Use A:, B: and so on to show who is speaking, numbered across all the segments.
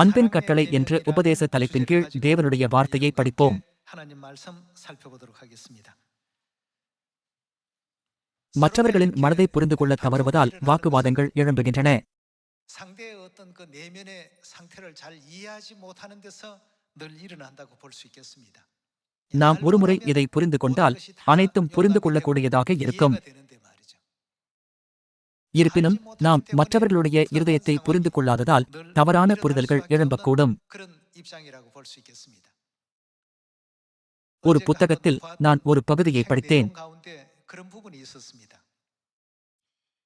A: அன்பின் கட்டளை என்று உபதேச தலைப்பின் கீழ் தேவனுடைய வார்த்தையை படிப்போம். மற்றவர்களின் மனதை புரிந்து கொள்ள தவறுவதால் வாக்குவாதங்கள் எழும்புகின்றன. நாம் ஒருமுறை இதை புரிந்து கொண்டால் அனைத்தும் புரிந்து கொள்ளக்கூடியதாக இருக்கும். இருப்பினும் நாம் மற்றவர்களுடைய இருதயத்தை புரிந்து கொள்ளாததால் தவறான புரிதல்கள் எழும்பக்கூடும். ஒரு புத்தகத்தில் நான் ஒரு பகுதியை படித்தேன்.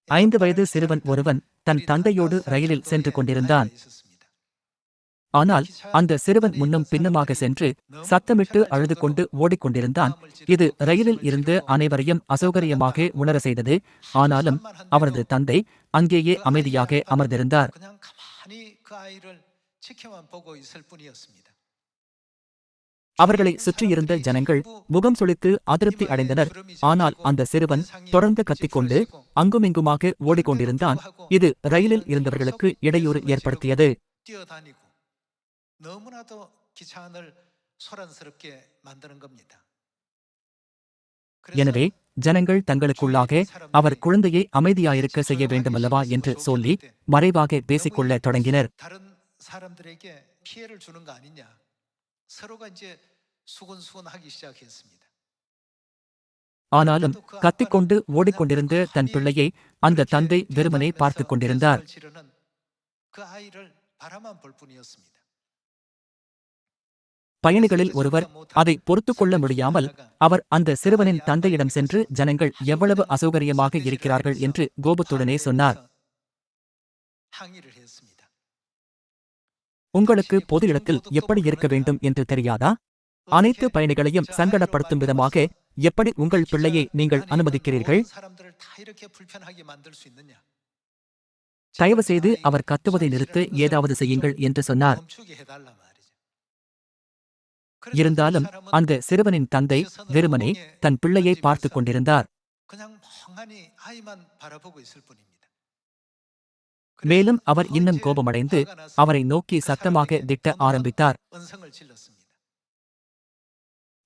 A: ஐந்து வயது சிறுவன் ஒருவன் தன் தந்தையோடு ரயிலில் சென்று கொண்டிருந்தான். ஆனால் அந்த சிறுவன் முன்னும் பின்னமாக சென்று சத்தமிட்டு அழுது கொண்டு ஓடிக்கொண்டிருந்தான். இது ரயிலில் இருந்து அனைவரையும் அசௌகரியமாக உணர செய்தது. ஆனாலும் அவரது தந்தை அங்கேயே அமைதியாக அமர்ந்திருந்தார். அவர்களை சுற்றியிருந்த ஜனங்கள் முகம் சுழித்து அதிருப்தி அடைந்தனர். ஆனால் அந்த சிறுவன் தொடர்ந்து கத்திக்கொண்டு அங்குமிங்குமாக ஓடிக்கொண்டிருந்தான். இது ரயிலில் இருந்தவர்களுக்கு இடையூறு ஏற்படுத்தியது.
B: 너무나도 기차 안을 소란스럽게 만드는 겁니다.
A: எனவே ஜனங்கள் தங்களுக்குள்ளாக அவர் குழந்தையை அமைதியாயிருக்க செய்ய வேண்டுமல்லவா என்று சொல்லி மறைவாக பேசிக்கொள்ள தொடங்கினர்
B: 다른 사람들에게 피해를 주는 거 아니냐. 서로가 이제 수근수근하기 시작했습니다.
A: ஆனாலும் கத்திக்கொண்டு ஓடிக்கொண்டிருந்த தன் பிள்ளையை அந்த தந்தை வெறுமனே பார்த்துக் கொண்டிருந்தார் பயணிகளில் ஒருவர் அதை பொறுத்து கொள்ள முடியாமல் அவர் அந்த சிறுவனின் தந்தையிடம் சென்று ஜனங்கள் எவ்வளவு அசௌகரியமாக இருக்கிறார்கள் என்று கோபத்துடனே சொன்னார். உங்களுக்கு பொது இடத்தில் எப்படி இருக்க வேண்டும் என்று தெரியாதா? அனைத்து பயணிகளையும் சங்கடப்படுத்தும் விதமாக எப்படி உங்கள் பிள்ளையை நீங்கள் அனுமதிக்கிறீர்கள்? தயவுசெய்து அவர் கத்துவதை நிறுத்து ஏதாவது செய்யுங்கள் என்று சொன்னார். இருந்தாலும் அந்த சிறுவனின் தந்தை வெறுமனே தன் பிள்ளையை பார்த்து கொண்டிருந்தார். மேலும் அவர் இன்னும் கோபமடைந்து அவரை நோக்கி சத்தமாக திட்ட ஆரம்பித்தார்.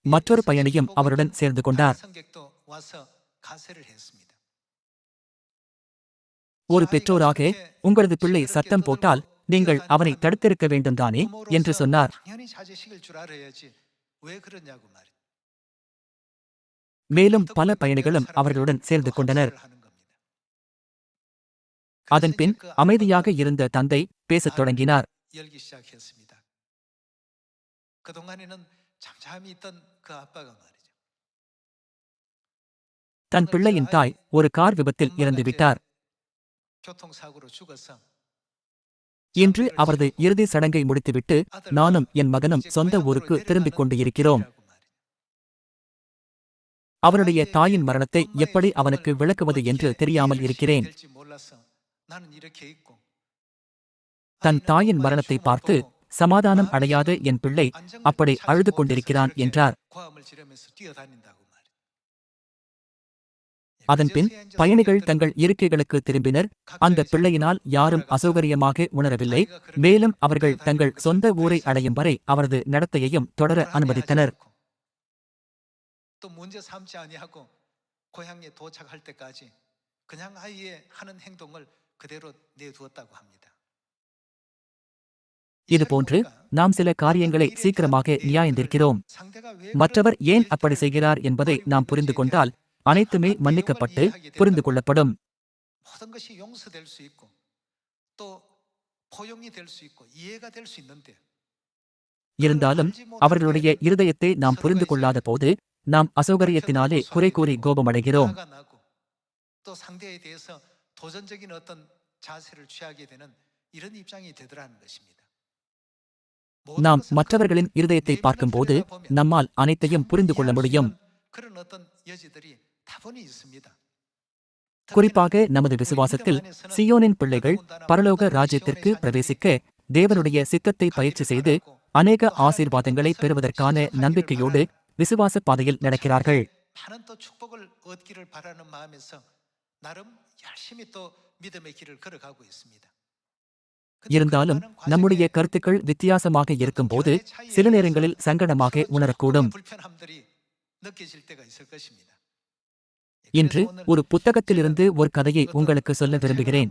A: மற்றொரு பயணியும் அவருடன் சேர்ந்து கொண்டார். ஒரு பெற்றோராக உங்களது பிள்ளை சத்தம் போட்டால் நீங்கள் அவனை தடுத்திருக்க வேண்டும் தானே என்று சொன்னார். மேலும் பல பயணிகளும் அவர்களுடன் சேர்ந்து கொண்டனர். அதன்பின் அமைதியாக இருந்த தந்தை பேசத் தொடங்கினார். தன் பிள்ளையின் தாய் ஒரு கார் விபத்தில் இறந்துவிட்டார் இன்று அவரது இறுதி சடங்கை முடித்துவிட்டு நானும் என் மகனும் சொந்த ஊருக்கு திரும்பிக் கொண்டு இருக்கிறோம் அவருடைய தாயின் மரணத்தை எப்படி அவனுக்கு விளக்குவது என்று தெரியாமல் இருக்கிறேன். தன் தாயின் மரணத்தை பார்த்து சமாதானம் அடையாத என் பிள்ளை அப்படி அழுது கொண்டிருக்கிறான் என்றார். அதன்பின் பயணிகள் தங்கள் இருக்கைகளுக்கு திரும்பினர். அந்த பிள்ளையினால் யாரும் அசௌகரியமாக உணரவில்லை. மேலும் அவர்கள் தங்கள் சொந்த ஊரை அடையும் வரை அவரது நடத்தையையும் தொடர அனுமதித்தனர். இதுபோன்று நாம் சில காரியங்களை சீக்கிரமாக நியாயந்திருக்கிறோம். மற்றவர் ஏன் அப்படி செய்கிறார் என்பதை நாம் புரிந்து கொண்டால் அனைத்துமே மன்னிக்கப்பட்டு புரிந்து கொள்ளப்படும் இருந்தாலும் அவர்களுடைய இருதயத்தை நாம் புரிந்து கொள்ளாத போது நாம் அசௌகரியத்தினாலே குறை கூறி கோபமடைகிறோம். நாம் மற்றவர்களின் இருதயத்தை பார்க்கும்போது நம்மால் அனைத்தையும் புரிந்து கொள்ள முடியும். குறிப்பாக நமது விசுவாசத்தில் சியோனின் பிள்ளைகள் பரலோக ராஜ்யத்திற்கு பிரவேசிக்க தேவனுடைய சித்தத்தை பயிற்சி செய்து அநேக ஆசீர்வாதங்களை பெறுவதற்கான நம்பிக்கையோடு விசுவாச பாதையில் நடக்கிறார்கள். இருந்தாலும் நம்முடைய கருத்துக்கள் வித்தியாசமாக இருக்கும்போது சில நேரங்களில் சங்கடமாக உணரக்கூடும். இன்று ஒரு புத்தகத்திலிருந்து ஒரு கதையை உங்களுக்கு சொல்ல விரும்புகிறேன்.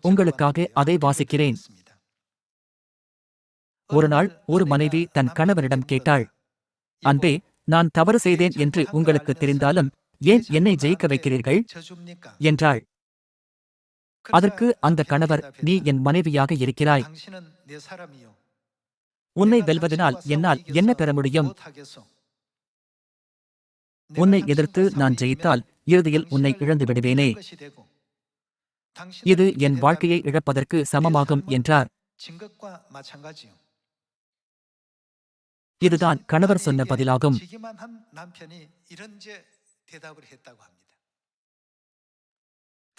A: உங்களுக்காக அதை வாசிக்கிறேன். ஒரு நாள் ஒரு மனைவி தன் கணவரிடம் கேட்டாள் அன்பே நான் தவறு செய்தேன் என்று உங்களுக்கு தெரிந்தாலும் ஏன் என்னை ஜெயிக்க வைக்கிறீர்கள்? என்றாள். அதற்கு அந்த கணவர் நீ என் மனைவியாக இருக்கிறாய். உன்னை வெல்வதனால் என்னால் என்ன பெற முடியும்? உன்னை எதிர்த்து நான் ஜெயித்தால் இறுதியில் உன்னை இழந்து விடுவேனே. இது என் வாழ்க்கையை இழப்பதற்கு சமமாகும் என்றார். இதுதான் கணவர் சொன்ன பதிலாகும்.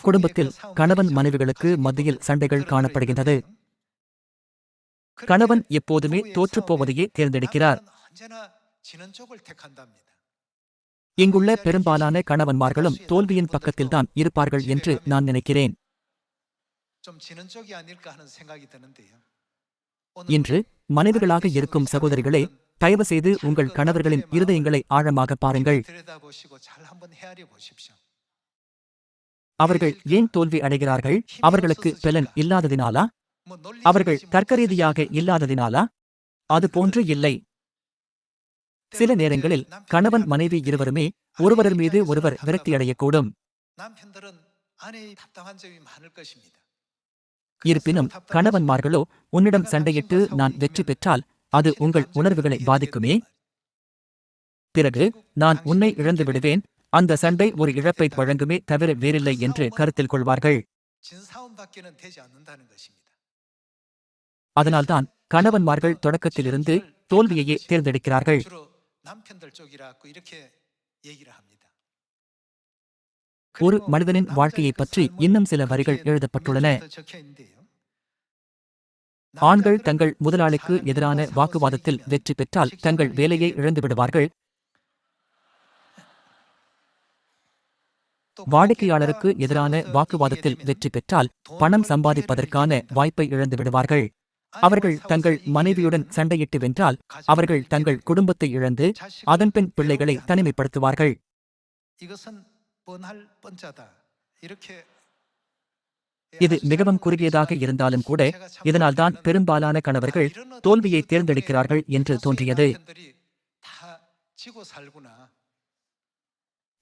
A: குடும்பத்தில் கணவன் மனைவிகளுக்கு மத்தியில் சண்டைகள் காணப்படுகின்றது. கணவன் எப்போதுமே தோற்றுப் போவதையே தேர்ந்தெடுக்கிறார். இங்குள்ள பெரும்பாலான கணவன்மார்களும் தோல்வியின் பக்கத்தில்தான் இருப்பார்கள் என்று நான் நினைக்கிறேன். இன்று மனைவிகளாக இருக்கும் சகோதரிகளே தயவு செய்து உங்கள் கணவர்களின் இருதயங்களை ஆழமாக பாருங்கள். அவர்கள் ஏன் தோல்வி அடைகிறார்கள்? அவர்களுக்கு பலன் இல்லாததினாலா? அவர்கள் தர்க்கரீதியாக இல்லாததினாலா? அது போன்று இல்லை. சில நேரங்களில் கணவன் மனைவி இருவருமே ஒருவரர் மீது ஒருவர் விரக்தியடையக்கூடும் இருப்பினும் கணவன்மார்களோ உன்னிடம் சண்டையிட்டு நான் வெற்றி பெற்றால் அது உங்கள் உணர்வுகளை பாதிக்குமே? பிறகு நான் உன்னை இழந்து விடுவேன். அந்த சண்டை ஒரு இழப்பை வழங்குமே தவிர வேறில்லை என்று கருத்தில் கொள்வார்கள். அதனால்தான் கணவன்மார்கள் தொடக்கத்திலிருந்து தோல்வியையே தேர்ந்தெடுக்கிறார்கள். ஒரு மனிதனின் வாழ்க்கையைப் பற்றி இன்னும் சில வரிகள் எழுதப்பட்டுள்ளன. ஆண்கள் தங்கள் முதலாளிக்கு எதிரான வாக்குவாதத்தில் வெற்றி பெற்றால் தங்கள் வேலையை இழந்து விடுவார்கள் வாடிக்கையாளருக்கு எதிரான வாக்குவாதத்தில் வெற்றி பெற்றால் பணம் சம்பாதிப்பதற்கான வாய்ப்பை இழந்து விடுவார்கள் அவர்கள் தங்கள் மனைவியுடன் சண்டையிட்டு வென்றால் அவர்கள் தங்கள் குடும்பத்தை இழந்து அதன்பின் பிள்ளைகளை தனிமைப்படுத்துவார்கள். இது மிகவும் குறுகியதாக இருந்தாலும் கூட இதனால்தான் பெரும்பாலான கணவர்கள் தோல்வியை தேர்ந்தெடுக்கிறார்கள் என்று தோன்றியது.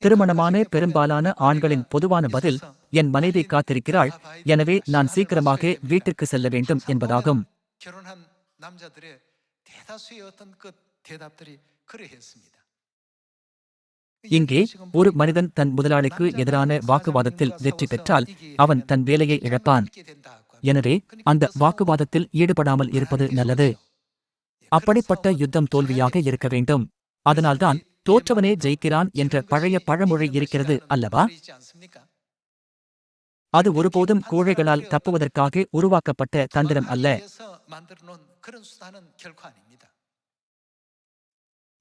A: திருமணமான பெரும்பாலான ஆண்களின் பொதுவான பதில் என் மனைவி காத்திருக்கிறாள் எனவே நான் சீக்கிரமாக வீட்டிற்கு செல்ல வேண்டும் என்பதாகும். இங்கே ஒரு மனிதன் தன் முதலாளிக்கு எதிரான வாக்குவாதத்தில் வெற்றி பெற்றால் அவன் தன் வேலையை இழப்பான் எனவே அந்த வாக்குவாதத்தில் ஈடுபடாமல் இருப்பது நல்லது அப்படிப்பட்ட யுத்தம் தோல்வியாக இருக்க வேண்டும் அதனால்தான் தோற்றவனே ஜெயிக்கிறான் என்ற பழைய பழமொழி இருக்கிறது அல்லவா அது ஒருபோதும் கோழைகளால் தப்புவதற்காக உருவாக்கப்பட்ட தந்திரம் அல்ல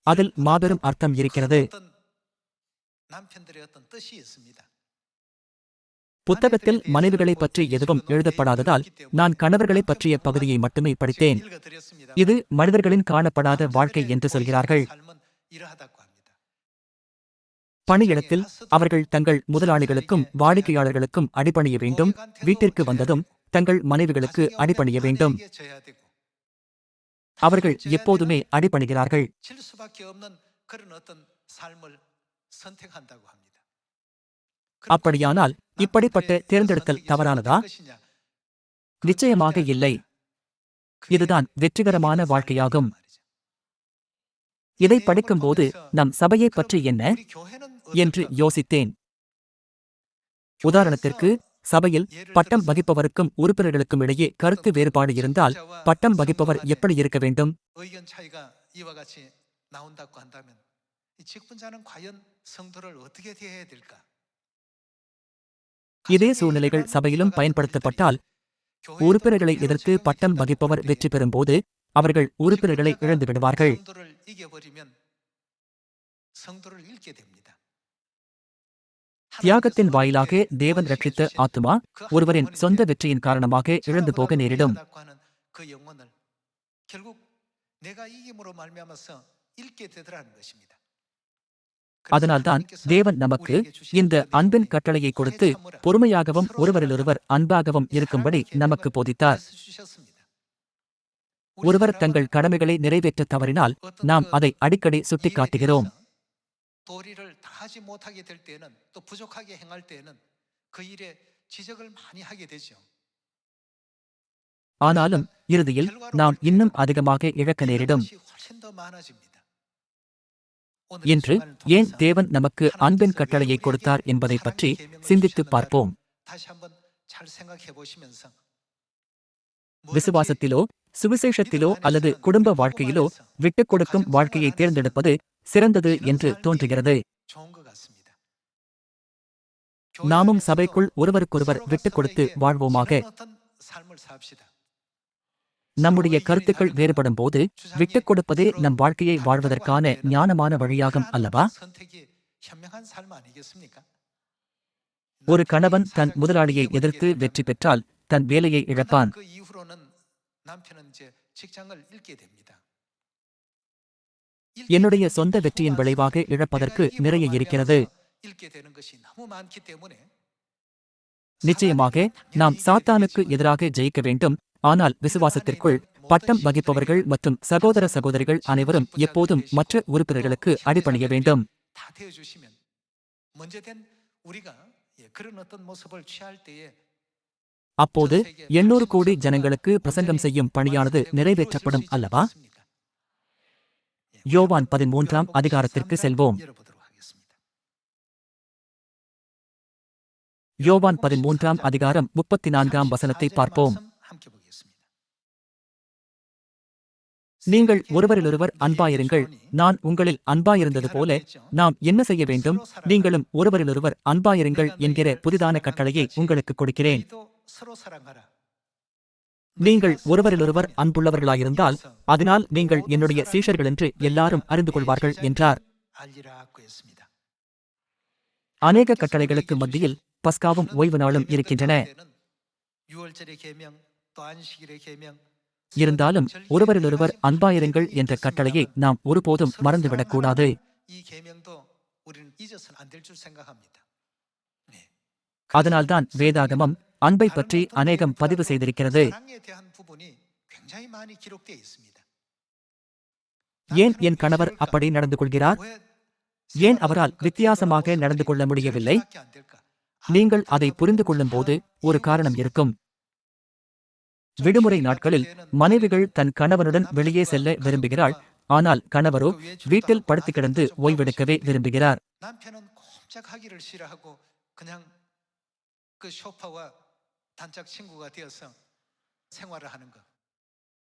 A: அதில் மாபெரும் அர்த்தம் இருக்கிறது புத்தகத்தில் மனைவிகளை பற்றி எதுவும் எழுதப்படாததால் நான் கணவர்களை பற்றிய பகுதியை மட்டுமே படித்தேன் இது மனிதர்களின் காணப்படாத வாழ்க்கை என்று சொல்கிறார்கள் பணியிடத்தில் அவர்கள் தங்கள் முதலாளிகளுக்கும் வாடிக்கையாளர்களுக்கும் அடிபணிய வேண்டும் வீட்டிற்கு வந்ததும் தங்கள் மனைவிகளுக்கு அடிபணிய வேண்டும். அவர்கள் எப்போதுமே அடிபணிகிறார்கள். அப்படியானால் இப்படிப்பட்ட தேர்ந்தெடுத்தல் தவறானதா? நிச்சயமாக இல்லை. இதுதான் வெற்றிகரமான வாழ்க்கையாகும். இதை படிக்கும்போது நம் சபையை பற்றி என்ன? என்று யோசித்தேன். உதாரணத்திற்கு சபையில் பட்டம் வகிப்பவருக்கும் உறுப்பினர்களுக்கும் இடையே கருத்து வேறுபாடு இருந்தால் பட்டம் வகிப்பவர் எப்படி இருக்க வேண்டும்? இதே சூழ்நிலைகள் சபையிலும் பயன்படுத்தப்பட்டால் உறுப்பினர்களை எதிர்த்து பட்டம் வகிப்பவர் வெற்றி பெறும்போது அவர்கள் உறுப்பினர்களை இழந்து விடுவார்கள். தியாகத்தின் வாயிலாக தேவன் ரட்சித்த ஆத்மா ஒருவரின் சொந்த வெற்றியின் காரணமாக இழந்து போக நேரிடும். அதனால்தான் தேவன் நமக்கு இந்த அன்பின் கட்டளையை கொடுத்து பொறுமையாகவும் ஒருவரிலொருவர் அன்பாகவும் இருக்கும்படி நமக்கு போதித்தார். ஒருவர் தங்கள் கடமைகளை நிறைவேற்ற தவறினால் நாம் அதை அடிக்கடி சுட்டிக்காட்டுகிறோம்.
B: 도리를 다하지 못하게 될 때는 또 부족하게 행할 때는 그 일에 지적을 많이 하게 되죠.
A: ஆனாலும் இறுதியில் நாம் இன்னும் அதிகமாக இழக்க நேரிடும்
B: 그것이 훨씬 더 많아집니다.
A: இன்று ஏன் தேவன் நமக்கு அன்பின் கட்டளையை கொடுத்தார் என்பதை பற்றி சிந்தித்துப் பார்ப்போம்
B: 다시 한번 잘 생각해 보시면서
A: விசுவாசத்திலோ சுவிசேஷத்திலோ அல்லது குடும்ப வாழ்க்கையிலோ விட்டுக் கொடுக்கும் வாழ்க்கையை தேர்ந்தெடுப்பது சிறந்தது என்று தோன்றுகிறது. நாமும் சபைக்குள் ஒருவருக்கொருவர் விட்டுக் கொடுத்து வாழ்வோமாக. நம்முடைய கருத்துக்கள் வேறுபடும் போது விட்டுக் கொடுப்பதே நம் வாழ்க்கையை வாழ்வதற்கான ஞானமான வழியாகும் அல்லவா? ஒரு கணவன் தன் முதலாளியை எதிர்த்து வெற்றி பெற்றால் தன் வேலையை இழப்பான். என்னுடைய சொந்த வெற்றியின் விளைவாக இழப்பதற்கு நிறைய இருக்கிறது. நிச்சயமாக நாம் சாத்தானுக்கு எதிராக ஜெயிக்க வேண்டும். ஆனால் விசுவாசத்திற்குள் பட்டம் வகிப்பவர்கள் மற்றும் சகோதர சகோதரிகள் அனைவரும் எப்போதும் மற்ற உறுப்பினர்களுக்கு அடிபணிய வேண்டும். அப்போது எண்ணூறு கோடி ஜனங்களுக்கு பிரசங்கம் செய்யும் பணியானது நிறைவேற்றப்படும் அல்லவா? யோவான் பதிமூன்றாம் அதிகாரத்திற்கு செல்வோம். யோவான் பதிமூன்றாம் அதிகாரம் முப்பத்தி நான்காம் வசனத்தை பார்ப்போம். நீங்கள் ஒருவரிலொருவர் அன்பாயிருங்கள். நான் உங்களில் அன்பாயிருந்தது போல நாம் என்ன செய்ய வேண்டும்? நீங்களும் ஒருவரிலொருவர் அன்பாயிருங்கள் என்கிற புதிதான கட்டளையை உங்களுக்கு கொடுக்கிறேன். நீங்கள் ஒருவரிலொருவர் அன்புள்ளவர்களாயிருந்தால் அதனால் நீங்கள் என்னுடைய சீஷர்கள் என்று எல்லாரும் அறிந்து கொள்வார்கள் என்றார். அநேக கட்டளைகளுக்கு மத்தியில் பஸ்காவும் ஓய்வு நாளும் இருக்கின்றன. இருந்தாலும் ஒருவரிலொருவர் அன்பாயிருங்கள் என்ற கட்டளையை நாம் ஒருபோதும் மறந்துவிடக்கூடாது. அதனால்தான் வேதாகமம் அன்பை பற்றி அநேகம் பதிவு செய்திருக்கிறது. ஏன் என் கணவர் அப்படி நடந்து கொள்கிறார்? ஏன் அவரால் வித்தியாசமாக நடந்து கொள்ள முடியவில்லை? நீங்கள் அதை புரிந்து கொள்ளும் ஒரு காரணம் இருக்கும். விடுமுறை நாட்களில் மனைவிகள் தன் கணவனுடன் வெளியே செல்ல விரும்புகிறாள். ஆனால் கணவரோ வீட்டில் படுத்து கிடந்து ஓய்வெடுக்கவே விரும்புகிறார்.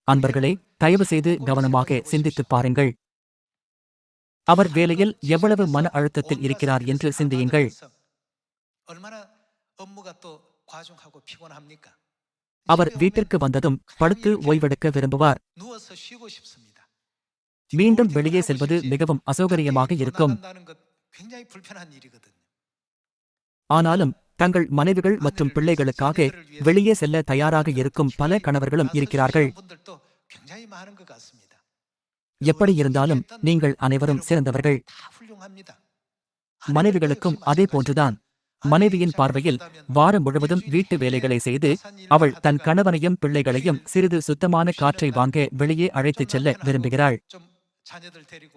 A: அன்பர்களே தயவு செய்து கவனமாக சிந்தித்து பாருங்கள். அவர் வேலையில் எவ்வளவு மன அழுத்தத்தில் இருக்கிறார் என்று சிந்தியுங்கள். அவர் வீட்டிற்கு வந்ததும் படுத்து ஓய்வெடுக்க விரும்புவார். மீண்டும் வெளியே செல்வது மிகவும் அசௌகரியமாக இருக்கும். ஆனாலும் தங்கள் மனைவிகள் மற்றும் பிள்ளைகளுக்காக வெளியே செல்ல தயாராக இருக்கும் பல கணவர்களும் இருக்கிறார்கள்
B: 분들도 굉장히 많은 것 같습니다.
A: எப்படி இருந்தாலும் நீங்கள் அனைவரும் சிறந்தவர்கள்
B: 다 훌륭합니다.
A: மனைவிகளுக்கும் அதே போன்றுதான் மனைவியின் பார்வையில் வாரம் முழுவதும் வீட்டு வேலைகளை செய்து அவள் தன் கணவனையும் பிள்ளைகளையும் சிறிது சுத்தமான காற்றை வாங்க வெளியே அழைத்துச் செல்ல விரும்புகிறாள்
B: 좀 자녀들 데리고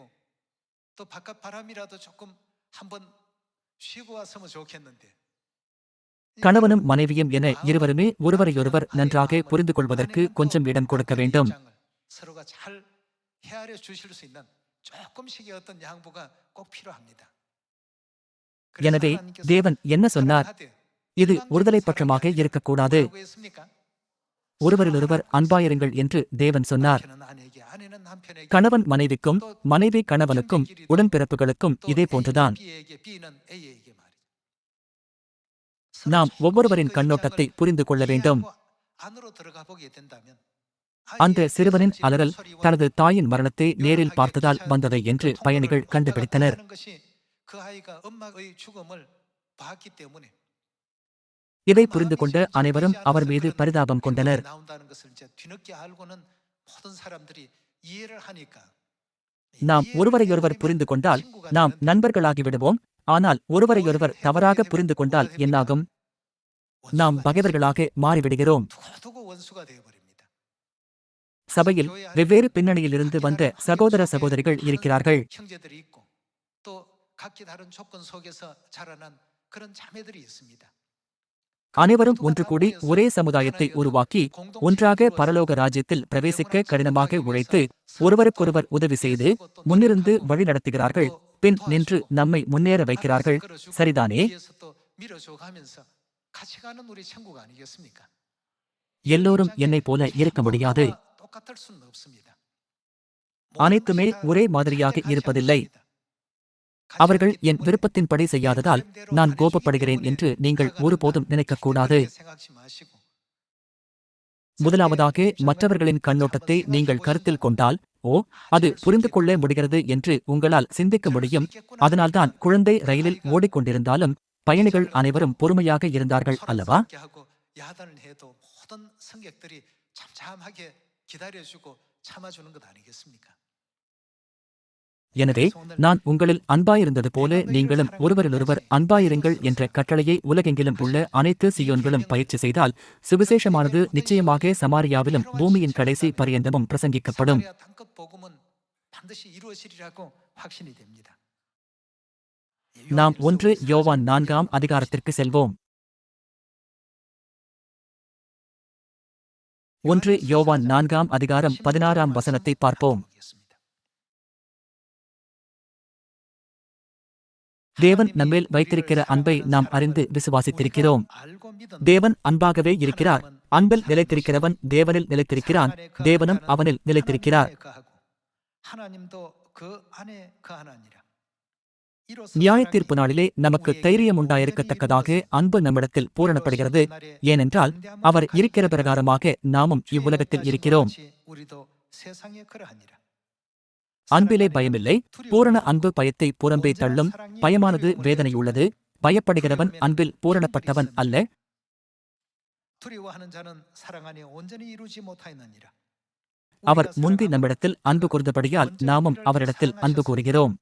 B: 또 바깥 바람이라도 조금 한번 쉬고 왔으면 좋겠는데.
A: கணவனும் மனைவியும் என இருவருமே ஒருவரையொருவர் நன்றாக புரிந்து கொள்வதற்கு கொஞ்சம் இடம் கொடுக்க வேண்டும். எனவே தேவன் என்ன சொன்னார்? இது ஒருதலை பட்சமாக இருக்கக்கூடாது. ஒருவரிலொருவர் அன்பாயிருங்கள் என்று தேவன் சொன்னார். கணவன் மனைவிக்கும் மனைவி கணவனுக்கும் உடன்பிறப்புகளுக்கும் இதே போன்றுதான். நாம் ஒவ்வொருவரின் கண்ணோட்டத்தை புரிந்து கொள்ள வேண்டும். அந்த சிறுவனின் அலறல் தனது தாயின் மரணத்தை நேரில் பார்த்ததால் வந்ததை என்று பயணிகள் கண்டுபிடித்தனர். இதை புரிந்து கொண்ட அனைவரும் அவர் மீது பரிதாபம் கொண்டனர். நாம் ஒருவரையொருவர் புரிந்து கொண்டால் நாம் நண்பர்களாகிவிடுவோம் ஆனால் ஒருவரையொருவர் தவறாக புரிந்து கொண்டால் என்னாகும்? நாம் பகைவர்களாக மாறிவிடுகிறோம். சபையில் வெவ்வேறு பின்னணியிலிருந்து வந்த சகோதர சகோதரிகள் இருக்கிறார்கள். அனைவரும் ஒன்று கூடி ஒரே சமுதாயத்தை உருவாக்கி ஒன்றாக பரலோக ராஜ்யத்தில் பிரவேசிக்க கடினமாக உழைத்து ஒருவருக்கொருவர் உதவி செய்து முன்னிருந்து வழி நடத்துகிறார்கள் பின் நின்று நம்மை முன்னேற வைக்கிறார்கள். சரிதானே? எல்லோரும் என்னை போல இருக்க முடியாது. அனைத்துமே ஒரே மாதிரியாக இருப்பதில்லை. அவர்கள் என் விருப்பத்தின்படி செய்யாததால் நான் கோபப்படுகிறேன் என்று நீங்கள் ஒருபோதும் நினைக்கக்கூடாது. முதலாவதாக மற்றவர்களின் கண்ணோட்டத்தை நீங்கள் கருத்தில் கொண்டால் ஓ அது புரிந்து கொள்ள முடிகிறது என்று உங்களால் சிந்திக்க முடியும். அதனால்தான் குழந்தை ரயிலில் ஓடிக்கொண்டிருந்தாலும் பயணிகள் அனைவரும் பொறுமையாக இருந்தார்கள் அல்லவா? எனவே நான் உங்களில் அன்பாயிருந்தது போல நீங்களும் ஒருவரிலொருவர் அன்பாயிருங்கள் என்ற கட்டளையை உலகெங்கிலும் உள்ள அனைத்து சியோன்களும் பயிற்சி செய்தால் சுவிசேஷமானது நிச்சயமாக சமாரியாவிலும் பூமியின் கடைசி பரியந்தமும் பிரசங்கிக்கப்படும். நாம் ஒன்று யோவான் நான்காம் அதிகாரத்திற்கு செல்வோம். ஒன்று யோவான் நான்காம் அதிகாரம் பதினாறாம் வசனத்தை பார்ப்போம். தேவன் நம்மேல் வைத்திருக்கிற அன்பை நாம் அறிந்து விசுவாசித்திருக்கிறோம். தேவன் அன்பாகவே இருக்கிறார். அன்பில் நிலைத்திருக்கிறவன் தேவனில் நிலைத்திருக்கிறான். தேவனும் அவனில் நிலைத்திருக்கிறார். நியாயத்தீர்ப்பு நாளிலே நமக்கு தைரியம் உண்டாயிருக்கத்தக்கதாக அன்பு நம்மிடத்தில் பூரணப்படுகிறது. ஏனென்றால் அவர் இருக்கிற பிரகாரமாக நாமும் இவ்வுலகத்தில் இருக்கிறோம். அன்பிலே பயமில்லை. பூரண அன்பு பயத்தை புறம்பே தள்ளும். பயமானது வேதனை உள்ளது பயப்படுகிறவன் அன்பில் பூரணப்பட்டவன் அல்ல. அவர் முந்தி நம்மிடத்தில் அன்பு கூர்ந்தபடியால் நாமும் அவரிடத்தில் அன்பு கூறுகிறோம்.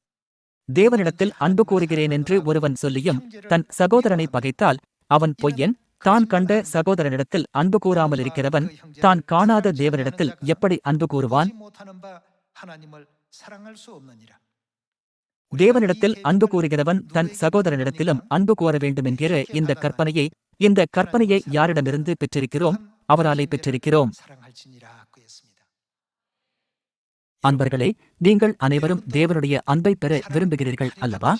A: தேவனிடத்தில் அன்பு கூறுகிறேன் என்று ஒருவன் சொல்லியும் தன் சகோதரனை பகைத்தால் அவன் பொய்யன். தான் கண்ட சகோதரனிடத்தில் அன்பு கூறாமல் இருக்கிறவன் தான் காணாத தேவனிடத்தில் எப்படி அன்பு கூறுவான்? தேவனிடத்தில் அன்பு கூறுகிறவன் தன் சகோதரனிடத்திலும் அன்பு கூற வேண்டும் என்கிற இந்த கற்பனையை இந்த கற்பனையை யாரிடமிருந்து பெற்றிருக்கிறோம்? அவராலே பெற்றிருக்கிறோம். அன்பர்களே நீங்கள் அனைவரும் தேவனுடைய அன்பை பெற விரும்புகிறீர்கள் அல்லவா?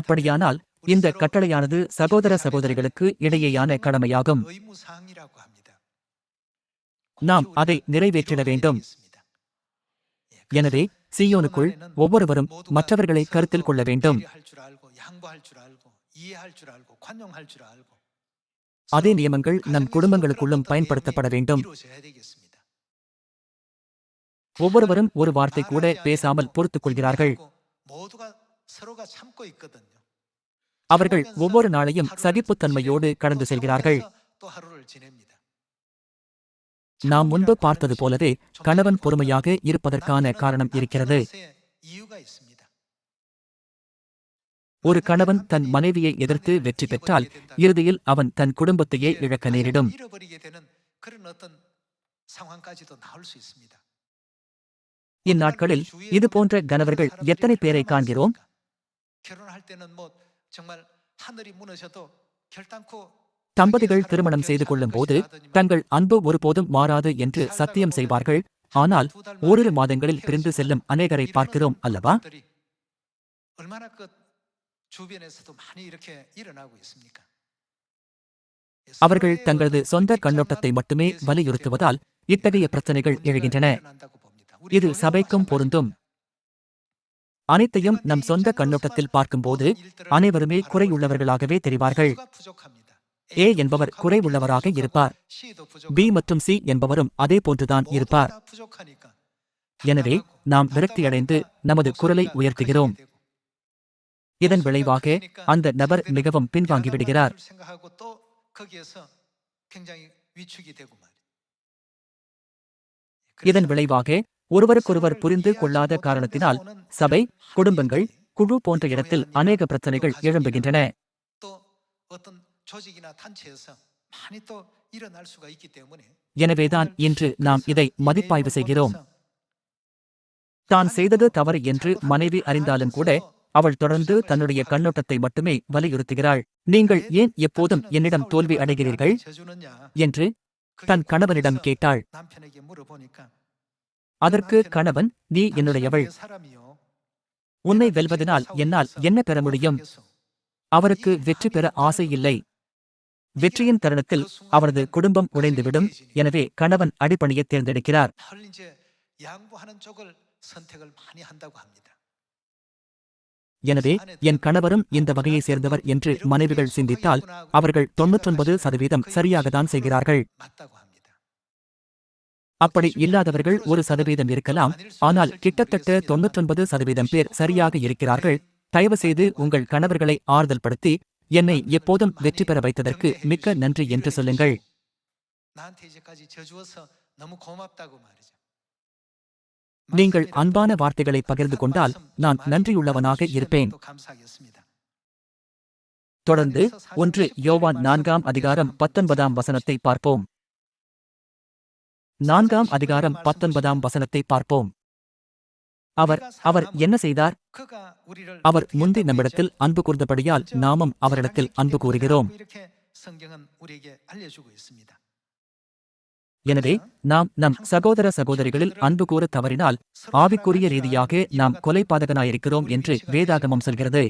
A: அப்படியானால் இந்த கட்டளையானது சகோதர சகோதரிகளுக்கு இடையேயான கடமையாகும். நாம் அதை நிறைவேற்றிட வேண்டும். எனவே சியோனுக்குள் ஒவ்வொருவரும் மற்றவர்களை கருத்தில் கொள்ள வேண்டும். அதே நியமங்கள் நம் குடும்பங்களுக்குள்ளும் பயன்படுத்தப்பட வேண்டும். ஒவ்வொருவரும் ஒரு வார்த்தை கூட பேசாமல் பொறுத்துக் கொள்கிறார்கள். அவர்கள் ஒவ்வொரு நாளையும் சகிப்புத்தன்மையோடு கடந்து செல்கிறார்கள். நாம் முன்பு பார்த்தது போலவே கணவன் பொறுமையாக இருப்பதற்கான காரணம் இருக்கிறது. ஒரு கணவன் தன் மனைவியை எதிர்த்து வெற்றி பெற்றால் இறுதியில் அவன் தன் குடும்பத்தையே இழக்க நேரிடும். இந்நாட்களில் இது போன்ற கணவர்கள் எத்தனை பேரை காண்கிறோம்? தம்பதிகள் திருமணம் செய்து கொள்ளும் போது தங்கள் அன்பு ஒருபோதும் மாறாது என்று சத்தியம் செய்வார்கள். ஆனால் ஓரிரு மாதங்களில் பிரிந்து செல்லும் அநேகரை பார்க்கிறோம் அல்லவா? அவர்கள் தங்களது சொந்த கண்ணோட்டத்தை மட்டுமே வலியுறுத்துவதால் இத்தகைய பிரச்சனைகள் எழுகின்றன. இது சபைக்கும் பொருந்தும். அனைத்தையும் நம் சொந்த கண்ணோட்டத்தில் பார்க்கும்போது அனைவருமே குறையுள்ளவர்களாகவே தெரிவார்கள். ஏ என்பவர் குறைவுள்ளவராக இருப்பார். பி மற்றும் சி என்பவரும் அதே போன்றுதான் இருப்பார். எனவே நாம் விரக்தியடைந்து நமது குரலை உயர்த்துகிறோம். இதன் விளைவாக அந்த நபர் மிகவும் பின்வாங்கிவிடுகிறார் இதன் விளைவாக ஒருவருக்கொருவர் புரிந்து கொள்ளாத காரணத்தினால் சபை குடும்பங்கள் குழு போன்ற இடத்தில் அநேக பிரச்சனைகள் எழும்புகின்றன. எனவேதான் இன்று நாம் இதை மதிப்பாய்வு செய்கிறோம். தான் செய்தது தவறு என்று மனைவி அறிந்தாலும் கூட அவள் தொடர்ந்து தன்னுடைய கண்ணோட்டத்தை மட்டுமே வலியுறுத்துகிறாள். நீங்கள் ஏன் எப்போதும் என்னிடம் தோல்வி அடைகிறீர்கள்? என்று தன் கணவனிடம் கேட்டாள். அதற்கு கணவன் நீ என்னுடையவள். உன்னை வெல்வதனால் என்னால் என்ன பெற முடியும்? அவருக்கு வெற்றி பெற ஆசை இல்லை. வெற்றியின் தருணத்தில் அவரது குடும்பம் உடைந்துவிடும். எனவே கணவன் அடிப்பணியை தேர்ந்தெடுக்கிறார். எனவே என் கணவரும் இந்த வகையை சேர்ந்தவர் என்று மனைவிகள் சிந்தித்தால் அவர்கள் தொன்னூற்றொன்பது சதவீதம் சரியாகத்தான் செய்கிறார்கள். அப்படி இல்லாதவர்கள் ஒரு சதவீதம் இருக்கலாம் ஆனால் கிட்டத்தட்ட தொன்னூற்றொன்பது சதவீதம் பேர் சரியாக இருக்கிறார்கள். தயவுசெய்து உங்கள் கணவர்களை ஆறுதல் படுத்தி என்னை எப்போதும் வெற்றி பெற வைத்ததற்கு மிக்க நன்றி என்று சொல்லுங்கள். நீங்கள் அன்பான வார்த்தைகளை பகிர்ந்து கொண்டால் நான் நன்றியுள்ளவனாக இருப்பேன். தொடர்ந்து ஒன்று யோவான் நான்காம் அதிகாரம் பத்தொன்பதாம் வசனத்தை பார்ப்போம். நான்காம் அதிகாரம் பத்தொன்பதாம் வசனத்தை பார்ப்போம். அவர் அவர் என்ன செய்தார்? அவர் முந்தி நம்மிடத்தில் அன்பு கூர்ந்தபடியால் நாமும் அவரிடத்தில் அன்பு கூறுகிறோம். எனவே நாம் நம் சகோதர சகோதரிகளில் அன்பு கூற தவறினால் ஆவிக்குரிய ரீதியாக நாம் கொலைபாதகனாயிருக்கிறோம் என்று வேதாகமம் சொல்கிறது.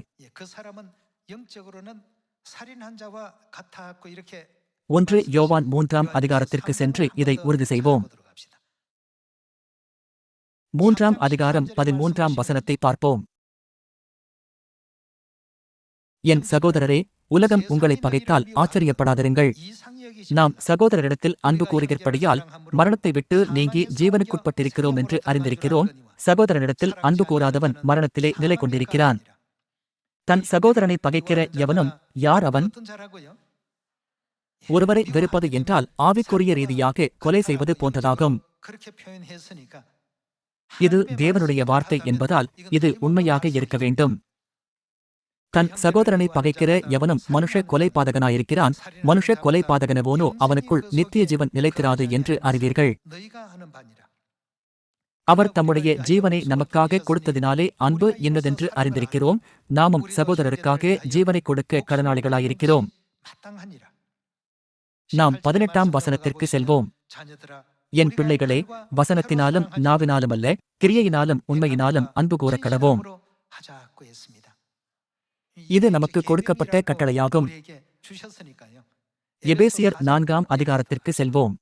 A: ஒன்று யோவான் மூன்றாம் அதிகாரத்திற்கு சென்று இதை உறுதி செய்வோம். மூன்றாம் அதிகாரம் பதிமூன்றாம் வசனத்தை பார்ப்போம். என் சகோதரரே உலகம் உங்களை பகைத்தால் ஆச்சரியப்படாதிருங்கள். நாம் சகோதரரிடத்தில் அன்பு கூறுகிறபடியால் மரணத்தை விட்டு நீங்கி ஜீவனுக்குட்பட்டிருக்கிறோம் என்று அறிந்திருக்கிறோம். சகோதரனிடத்தில் அன்பு கூறாதவன் மரணத்திலே நிலை கொண்டிருக்கிறான். தன் சகோதரனை பகைக்கிற எவனும் யார் அவன்? ஒருவரை வெறுப்பது என்றால் ஆவிக்குரிய ரீதியாக கொலை செய்வது போன்றதாகும். இது தேவனுடைய வார்த்தை என்பதால் இது உண்மையாக இருக்க வேண்டும். தன் சகோதரனை பகைக்கிற எவனும் மனுஷ கொலை பாதகனாயிருக்கிறான் மனுஷ கொலை பாதகனவோனோ அவனுக்குள் நித்திய ஜீவன் நிலைத்திராது என்று அறிவீர்கள். அவர் தம்முடைய ஜீவனை நமக்காக கொடுத்ததினாலே அன்பு என்னதென்று அறிந்திருக்கிறோம். நாமும் சகோதரருக்காக ஜீவனை கொடுக்க கடனாளிகளாயிருக்கிறோம். நாம் பதினெட்டாம் வசனத்திற்கு செல்வோம். என் பிள்ளைகளே வசனத்தினாலும்
B: நாவினாலும்
A: அல்ல கிரியையினாலும் உண்மையினாலும் அன்பு கூற கடவோம் இது நமக்கு கொடுக்கப்பட்ட கட்டளையாகும். எபேசியர் நான்காம் அதிகாரத்திற்கு செல்வோம்.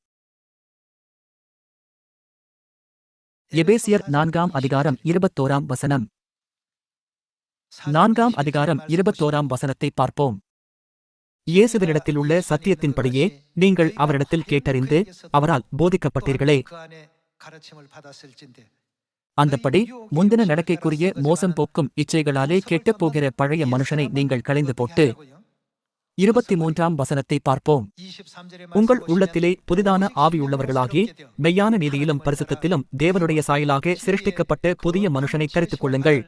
A: எபேசியர் நான்காம் அதிகாரம் இருபத்தோராம் வசனம். நான்காம் அதிகாரம் இருபத்தோராம் வசனத்தை பார்ப்போம். இயேசுவரிடத்தில் உள்ள சத்தியத்தின்படியே நீங்கள் அவரிடத்தில் கேட்டறிந்து அவரால் போதிக்கப்பட்டீர்களே. அந்தபடி முந்தின நடக்கைக்குரிய மோசம் போக்கும் இச்சைகளாலே கெட்டப் போகிற பழைய மனுஷனை நீங்கள் களைந்து போட்டு இருபத்தி மூன்றாம் வசனத்தை பார்ப்போம். உங்கள் உள்ளத்திலே புதிதான ஆவியுள்ளவர்களாகி மெய்யான நீதியிலும் பரிசுத்தத்திலும் தேவனுடைய சாயலாக சிருஷ்டிக்கப்பட்ட புதிய மனுஷனை தரித்துக் கொள்ளுங்கள்.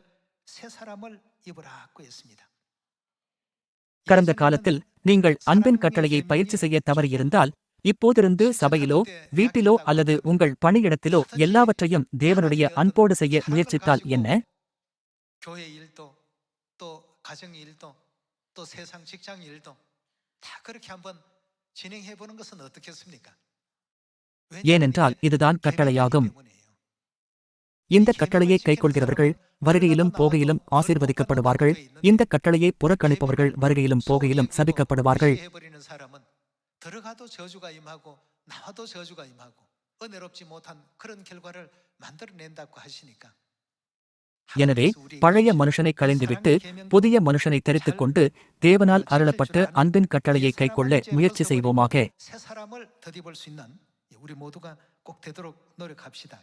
A: கடந்த காலத்தில் நீங்கள் அன்பின் கட்டளையை பயிற்சி செய்ய தவறியிருந்தால் இப்போதிருந்து சபையிலோ வீட்டிலோ அல்லது உங்கள் பணியிடத்திலோ எல்லாவற்றையும் தேவனுடைய அன்போடு செய்ய முயற்சித்தால் என்ன? ஏனென்றால் இதுதான் கட்டளையாகும். இந்த கட்டளையை கைக்கொள்கிறவர்கள் வருகையிலும் போகையிலும் ஆசீர்வதிக்கப்படுவார்கள். இந்த கட்டளையை புறக்கணிப்பவர்கள் வருகையிலும் போகையிலும் சபிக்கப்படுவார்கள்.
B: 들어가도 저주가 임하고 나와도 저주가 임하고 은혜롭지 못한 그런 결과를 만들어낸다고 하시니까
A: எனவே பழைய மனுஷனை களைந்துவிட்டு புதிய மனுஷனை தெரித்துக் கொண்டு தேவனால் அருளப்பட்ட அன்பின் கட்டளையை கைக்கொள்ள முயற்சி செய்வோமாக
B: 새 사람을 더디볼 수 있는 우리 모두가 꼭 되도록 노력합시다.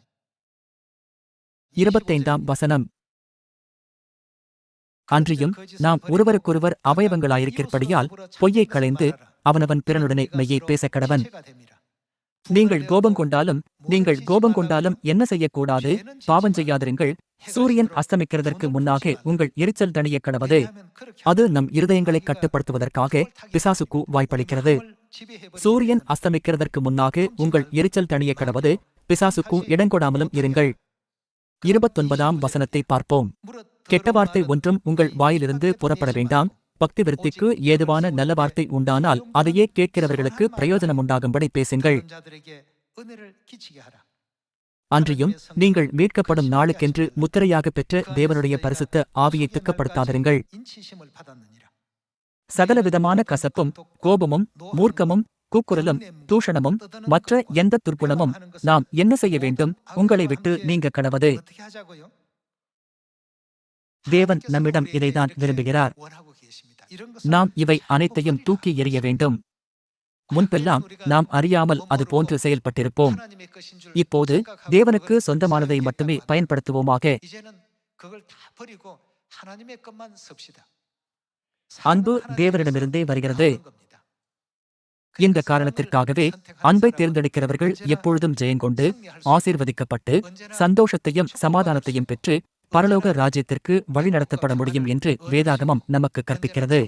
A: இருபத்தைந்தாம் வசனம் அன்றியும் நாம் ஒருவருக்கொருவர் அவயவங்களாயிருக்கிறபடியால் பொய்யை களைந்து அவனவன் பிறனுடனே மெய்யை பேசக் கடவன் நீங்கள் கோபம் கொண்டாலும் நீங்கள் கோபம் கொண்டாலும் என்ன செய்யக்கூடாது? பாவம் செய்யாதிருங்கள். சூரியன் அஸ்தமிக்கிறதற்கு முன்னாக உங்கள் எரிச்சல் தணிய கடவது. அது நம் இருதயங்களை கட்டுப்படுத்துவதற்காக பிசாசுக்கு வாய்ப்பளிக்கிறது. சூரியன் அஸ்தமிக்கிறதற்கு முன்னாக உங்கள் எரிச்சல் தணிய கடவது. பிசாசுக்கு இடங்கொடாமலும் இருங்கள். இருபத்தொன்பதாம் வசனத்தை பார்ப்போம். கெட்ட வார்த்தை ஒன்றும் உங்கள் வாயிலிருந்து புறப்பட வேண்டாம். பக்தி விருத்திக்கு ஏதுவான நல்ல வார்த்தை உண்டானால் அதையே கேட்கிறவர்களுக்கு பிரயோஜனம் உண்டாகும்படி பேசுங்கள். அன்றியும் நீங்கள் மீட்கப்படும் நாளுக்கென்று முத்திரையாக பெற்ற தேவனுடைய பரிசுத்த ஆவியை துக்கப்படுத்தாதிருங்கள். சகலவிதமான கசப்பும் கோபமும் மூர்க்கமும் கூக்குரலும் தூஷணமும் மற்ற எந்த துர்க்குணமும் நாம் என்ன செய்ய வேண்டும்? உங்களை விட்டு நீங்க கடவது. தேவன் நம்மிடம் இதைதான் விரும்புகிறார். நாம் இவை அனைத்தையும் தூக்கி எறிய வேண்டும். முன்பெல்லாம் நாம் அறியாமல் அது போன்று செயல்பட்டிருப்போம். இப்போது தேவனுக்கு சொந்தமானதை மட்டுமே பயன்படுத்துவோமாக. அன்பு தேவனிடமிருந்தே வருகிறது. இந்த காரணத்திற்காகவே அன்பை தேர்ந்தெடுக்கிறவர்கள் எப்பொழுதும் ஜெயங்கொண்டு ஆசீர்வதிக்கப்பட்டு சந்தோஷத்தையும் சமாதானத்தையும் பெற்று பரலோக ராஜ்யத்திற்கு வழிநடத்தப்பட முடியும் என்று வேதாகமம் நமக்கு கற்பிக்கிறது.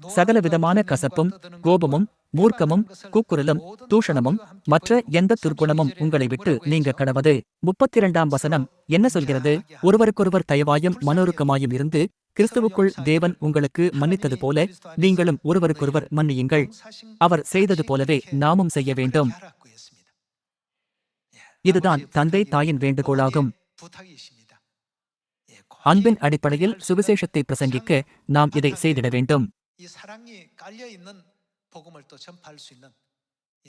A: சகலவிதமான கசப்பும் கோபமும் மூர்க்கமும் கூக்குரலும் தூஷணமும் மற்ற எந்த துர்க்குணமும் உங்களை விட்டு நீங்க கடவது. முப்பத்தி இரண்டாம் வசனம் என்ன சொல்கிறது? ஒருவருக்கொருவர் தயவாயும் மனோருக்கமாயும் இருந்து கிறிஸ்துவுக்குள் தேவன் உங்களுக்கு மன்னித்தது போல நீங்களும் ஒருவருக்கொருவர் மன்னியுங்கள். அவர் செய்தது போலவே நாமும் செய்ய வேண்டும். இதுதான் தந்தை தாயின் வேண்டுகோளாகும். அன்பின் அடிப்படையில் சுவிசேஷத்தை பிரசங்கிக்க நாம் இதை செய்திட வேண்டும்.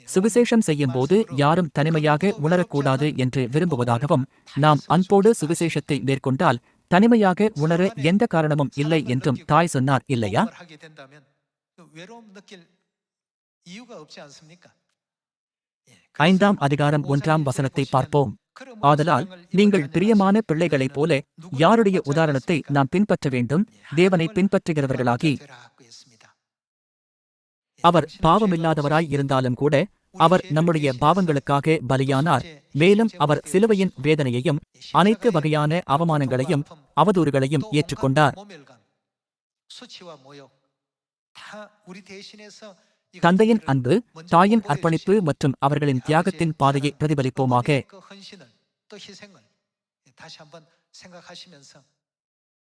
A: சுவிசேஷம் செய்யும் போது யாரும் தனிமையாக உணரக்கூடாது என்று விரும்புவதாகவும் நாம் அன்போடு சுவிசேஷத்தை மேற்கொண்டால் தனிமையாக உணர எந்த காரணமும் இல்லை என்றும் தாய் சொன்னார் இல்லையா? ஐந்தாம் அதிகாரம் ஒன்றாம் வசனத்தை பார்ப்போம். ஆதலால் நீங்கள் பிரியமான பிள்ளைகளைப் போல யாருடைய உதாரணத்தை நாம் பின்பற்ற வேண்டும்? தேவனை பின்பற்றுகிறவர்களாகி. அவர் பாவமில்லாதவராய் இருந்தாலும் கூட அவர் நம்முடைய பாவங்களுக்காக பலியானார். மேலும் அவர் சிலுவையின் வேதனையையும் அனைத்து வகையான அவமானங்களையும் அவதூறுகளையும் ஏற்றுக்கொண்டார். தந்தையின் அன்பு தாயின் அர்ப்பணிப்பு மற்றும் அவர்களின் தியாகத்தின் பாதையை பிரதிபலிப்போமாக.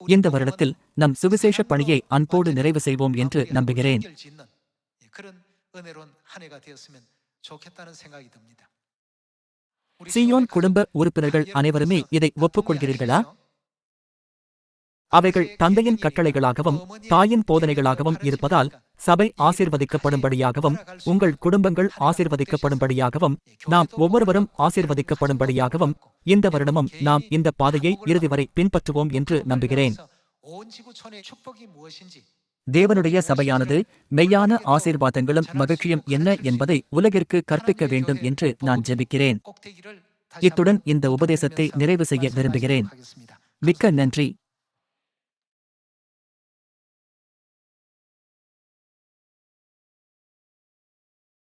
A: இந்த வருடத்தில் நம் சுவிசேஷ பணியை அன்போடு நிறைவு செய்வோம் என்று நம்புகிறேன். சியோன் குடும்ப உறுப்பினர்கள் அனைவருமே இதை ஒப்புக்கொள்கிறீர்களா? அவைகள் தந்தையின் கட்டளைகளாகவும் தாயின் போதனைகளாகவும் இருப்பதால் சபை ஆசிர்வதிக்கப்படும்படியாகவும் உங்கள் குடும்பங்கள் ஆசிர்வதிக்கப்படும்படியாகவும் நாம் ஒவ்வொருவரும் ஆசிர்வதிக்கப்படும்படியாகவும் இந்த வருடமும் நாம் இந்த பாதையை இறுதி வரை பின்பற்றுவோம் என்று நம்புகிறேன். தேவனுடைய சபையானது மெய்யான ஆசீர்வாதங்களும் மகிழ்ச்சியும் என்ன என்பதை உலகிற்கு கற்பிக்க வேண்டும் என்று நான் ஜெபிக்கிறேன். இத்துடன் இந்த உபதேசத்தை நிறைவு செய்ய விரும்புகிறேன். மிக்க நன்றி.